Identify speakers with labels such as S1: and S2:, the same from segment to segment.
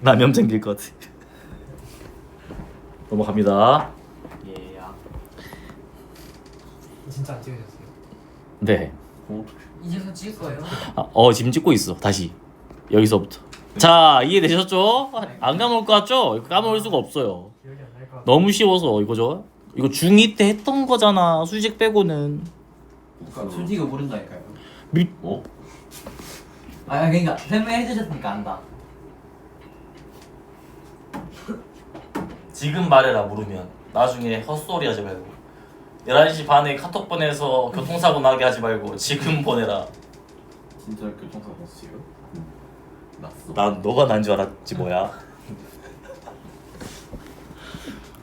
S1: 나면 생길 것 같아. 넘어갑니다.
S2: 예야.
S3: 진짜 안 찍으셨어요?
S1: 네.
S2: 이제서 찍을 거예요?
S1: 아, 어 지금 찍고 있어. 다시 여기서부터. 자 이해되셨죠? 안 까먹을 것 같죠? 까먹을 수가 없어요.
S3: 기억이 안 날 것 같아요.
S1: 너무 쉬워서 이거죠. 이거 중2 때 했던 거잖아. 수직 빼고는.
S2: 솔직히 모른다니까요.
S1: 미...
S4: 어?
S2: 아 그러니까 설명해 주셨으니까 안다.
S1: 지금 말해라 모르면 나중에 헛소리 하지 말고 11시 반에 카톡 보내서 교통사고 나게 하지 말고 지금 보내라
S4: 진짜 교통사고 났어요? 났어.
S1: 난 너가 난 줄 알았지 뭐야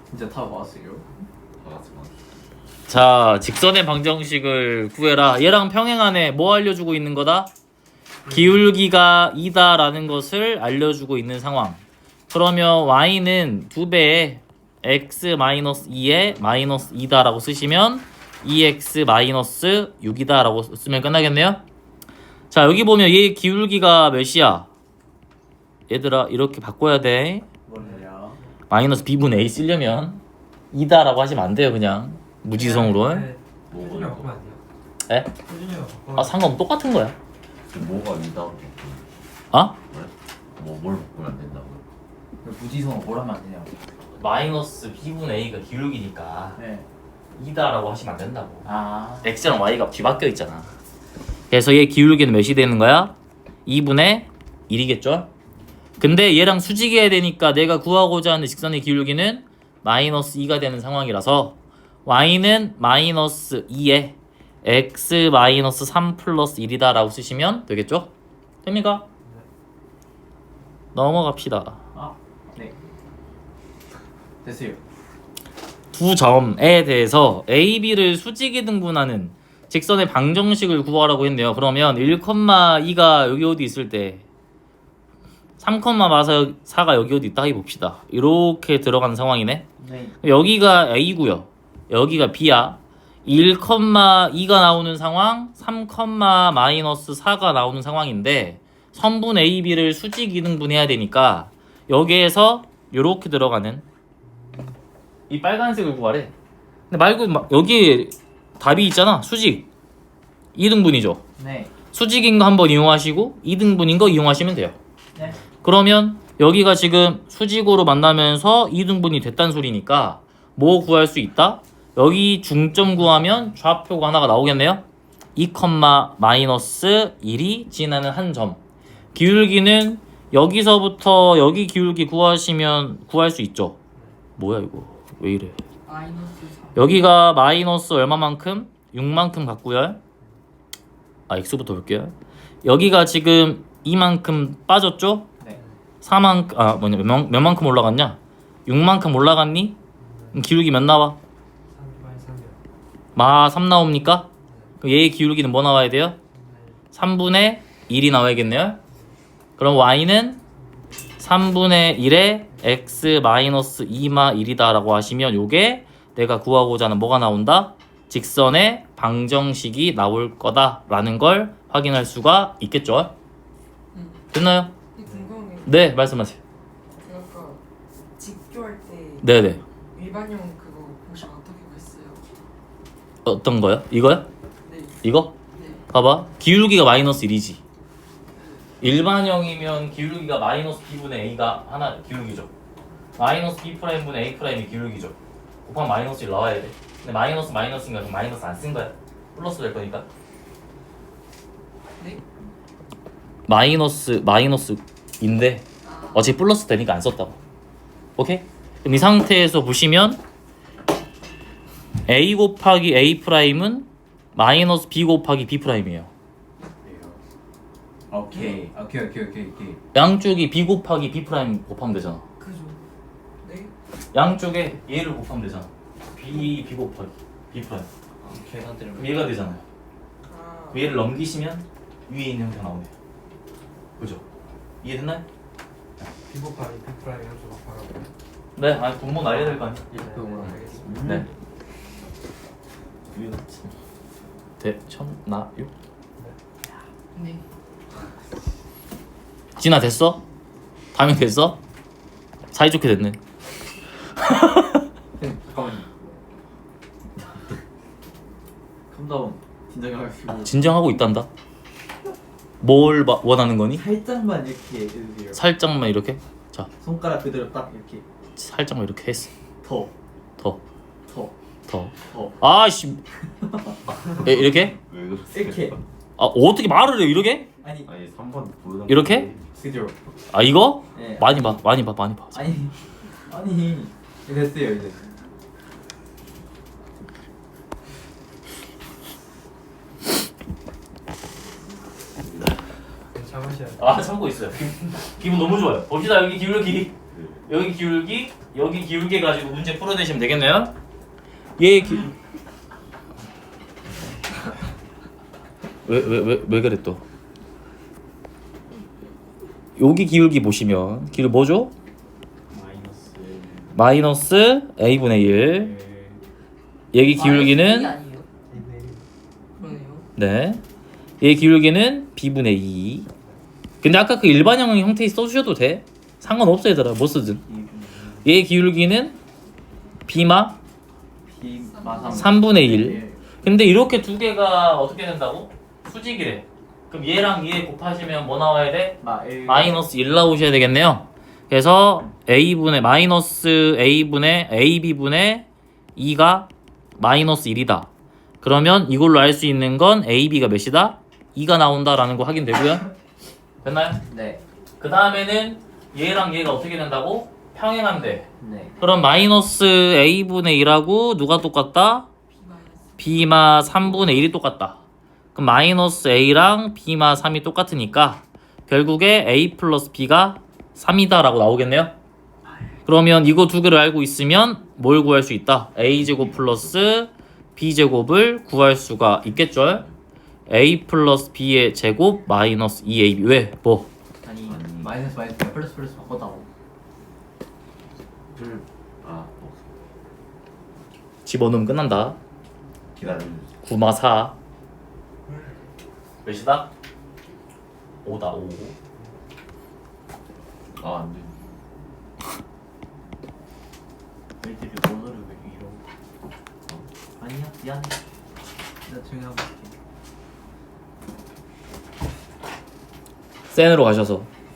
S2: 진짜 타고 왔어요.
S4: 다 맞.
S1: 자 직선의 방정식을 구해라 얘랑 평행하네 뭐 알려주고 있는 거다? 기울기가 2다라는 것을 알려주고 있는 상황 그러면 y는 2배의 x-2에 마이너스 2다라고 쓰시면 2x 마이너스 6이다라고 쓰면 끝나겠네요 자 여기 보면 얘 기울기가 몇이야? 얘들아 이렇게 바꿔야 돼? 마이너스 b분의 a 쓰려면 2다라고 하시면 안 돼요 그냥 무지성으로
S3: 네.
S4: 뭐가 이다?
S3: 바꾸면 안 돼요.
S1: 에? 아 상관 똑같은 거야
S4: 지금 뭐가 이다?
S1: 어?
S4: 뭐 뭘 바꾸면 안 된다고?
S2: 무지성 뭘 하면 안 되냐고.
S1: 마이너스 b분의 a가 기울기니까
S2: 네.
S1: 2다라고 하시면 안 된다고
S2: 아.
S1: x랑 y가 뒤바뀌어 있잖아 그래서 얘 기울기는 몇이 되는 거야? 2분의 1이겠죠? 근데 얘랑 수직해야 되니까 내가 구하고자 하는 직선의 기울기는 마이너스 2가 되는 상황이라서 y는 마이너스 2에 x 마이너스 3 플러스 1이다 라고 쓰시면 되겠죠? 됩니까? 넘어갑시다
S2: 아. 네. 됐어요.
S1: 두 점에 대해서 A, B를 수직이 등분하는 직선의 방정식을 구하라고 했네요. 그러면 1,2가 여기 어디 있을 때 3,4가 여기 어디 있다 해봅시다. 이렇게 들어가는 상황이네.
S2: 네.
S1: 여기가 A고요. 여기가 B야. 1,2가 나오는 상황, 3, 마이너스 4가 나오는 상황인데 선분 A, B를 수직 이등분해야 되니까 여기에서 이렇게 들어가는 이 빨간색을 구하래. 근데 말고 막 여기 답이 있잖아. 수직 2등분이죠.
S2: 네.
S1: 수직인 거 한번 이용하시고 2등분인 거 이용하시면 돼요.
S2: 네.
S1: 그러면 여기가 지금 수직으로 만나면서 2등분이 됐단 소리니까 뭐 구할 수 있다? 여기 중점 구하면 좌표가 하나가 나오겠네요. 2, 마이너스 1이 지나는 한 점. 기울기는 여기서부터 여기 기울기 구하시면 구할 수 있죠. 뭐야 이거? 왜 이래? 여기가 마이너스 얼마만큼? 6만큼 같고요. 아 x부터 볼게요. 여기가 지금 이만큼 빠졌죠?
S2: 네.
S1: 4만 아 뭐냐 몇, 만- 몇 만큼 올라갔냐? 6만큼 올라갔니? 그럼 기울기 몇 나와?
S3: 3 3이요.
S1: 마3 나옵니까? 그럼 얘의 기울기는 뭐 나와야 돼요? 3분의 1이 나와야겠네요. 그럼 y는 3분의 1에 x 마이너스 2마 1이다라고 하시면 요게 내가 구하고자 하는 뭐가 나온다? 직선의 방정식이 나올 거다라는 걸 확인할 수가 있겠죠. 됐나요? 네, 말씀하세요.
S5: 제가 아까 직교할 때
S1: 네, 네.
S5: 일반형 그거 공식 어떻게 구했어요?
S1: 어떤 거요? 이거요?
S5: 네,
S1: 이거?
S5: 네.
S1: 봐봐. 기울기가 마이너스 1이지. 일반형이면 기울기가 마이너스 b분의 a가 하나 기울기죠. 마이너스 b 프라임분의 a 프라임이 기울기죠. 곱하면 마이너스 1 나와야 돼. 근데 마이너스 마이너스인가 그럼 마이너스 안 쓴 거야. 플러스 될 거니까.
S5: 네?
S1: 마이너스 마이너스인데
S5: 아,
S1: 어차피 플러스 되니까 안 썼다고. 오케이? 그럼 이 상태에서 보시면 a 곱하기 a 프라임은 마이너스 b 곱하기 b 프라임이에요.
S2: 오케이. 오케이 오케이 오케이 오케이.
S1: 양쪽이 b 곱하기 b 프라임 곱하면 되잖아.
S5: 그죠. 네?
S1: 양쪽에 얘를 곱하면 되잖아. b b 곱하기 b 프라임.
S2: 계산
S1: 그럼 얘가 되잖아요.
S5: 아,
S1: 얘를 넘기시면 위에 있는 형태가 나오네요. 그죠? 이해됐나요?
S3: 비보파이 비프라임 함수 막 바라보요
S1: 네, 아니 분모 나야 될 거 아니야.
S3: 네, 알겠습니다.
S1: 네. 대천나육
S5: 네.
S1: 진아 됐어? 감이 됐어? 사이좋게 됐네
S2: 쌤 잠깐만요 컴다운 진정하시고
S1: 진정하고 있단다 뭘 마- 원하는 거니?
S2: 살짝만 이렇게 해주세요
S1: 살짝만 이렇게 자
S2: 손가락 그대로 딱 이렇게
S1: 살짝만 이렇게 했어
S2: 더
S1: 더
S2: 더,
S1: 더.
S2: 더.
S1: 아씨 에, 이렇게?
S4: 왜 그러세요?
S2: 이렇게
S1: 아 어떻게 말을 해 이렇게?
S2: 아니
S4: 아니 3번 모르는
S1: 이렇게?
S2: 그죠?
S1: 아 이거?
S2: 네.
S1: 많이 봐 많이 봐 많이 봐.
S2: 아니 아니 됐어요 이제.
S3: 참으셔야 돼.
S1: 아 참고 있어요. 기분, 기분 너무 좋아요. 봅시다. 여기 기울기. 여기 기울기. 여기 기울기 가지고 문제 풀어내시면 되겠네요. 얘 기... 왜왜 왜왜 그래 또 여기 기울기 보시면 기울 뭐죠?
S2: 마이너스
S1: 마이너스 a분의 1 여기 기울기는
S5: 아니에요? 그러네요.
S1: 네. 얘 기울기는 b분의 2. 근데 아까 그 일반형 형태 써주셔도 돼. 상관없어 얘들아. 뭐 쓰든. 얘 기울기는 b마
S2: 비마
S1: 3분의 1. 근데 이렇게 두 개가 어떻게 된다고? 수직이래. 그럼 얘랑 얘 곱하시면 뭐 나와야 돼?
S2: 마 일.
S1: 마이너스 1 나오셔야 되겠네요. 그래서 a분의 마이너스 a분의 ab분의 2가 마이너스 1이다. 그러면 이걸로 알 수 있는 건 ab가 몇이다? 2가 나온다라는 거 확인되고요. 됐나요?
S2: 네.
S1: 그 다음에는 얘랑 얘가 어떻게 된다고? 평행한데.
S2: 네.
S1: 그럼 마이너스 a분의 1하고 누가 똑같다?
S5: B
S1: b마 3분의 1이 똑같다. 그럼 마이너스 a랑 b마 3이 똑같으니까 결국에 a 플러스 b가 3이다라고 나오겠네요. 그러면 이거 두 개를 알고 있으면 뭘 구할 수 있다? a제곱 플러스 b제곱을 구할 수가 있겠죠? a 플러스 b의 제곱 마이너스 2ab 왜? 뭐?
S2: 아니 마이너스 마이너스 플러스 플러스 바꿨다고
S4: 아 어,
S1: 집어넣으면 끝난다.
S4: 기다려주세요
S1: 9마 4 몇이다? 5다 5
S4: 아 안돼.
S2: 일들이 번호를 왜 이러 아니야? 미안해. 나 조용히 하고 있게.
S1: 센으로 가셔서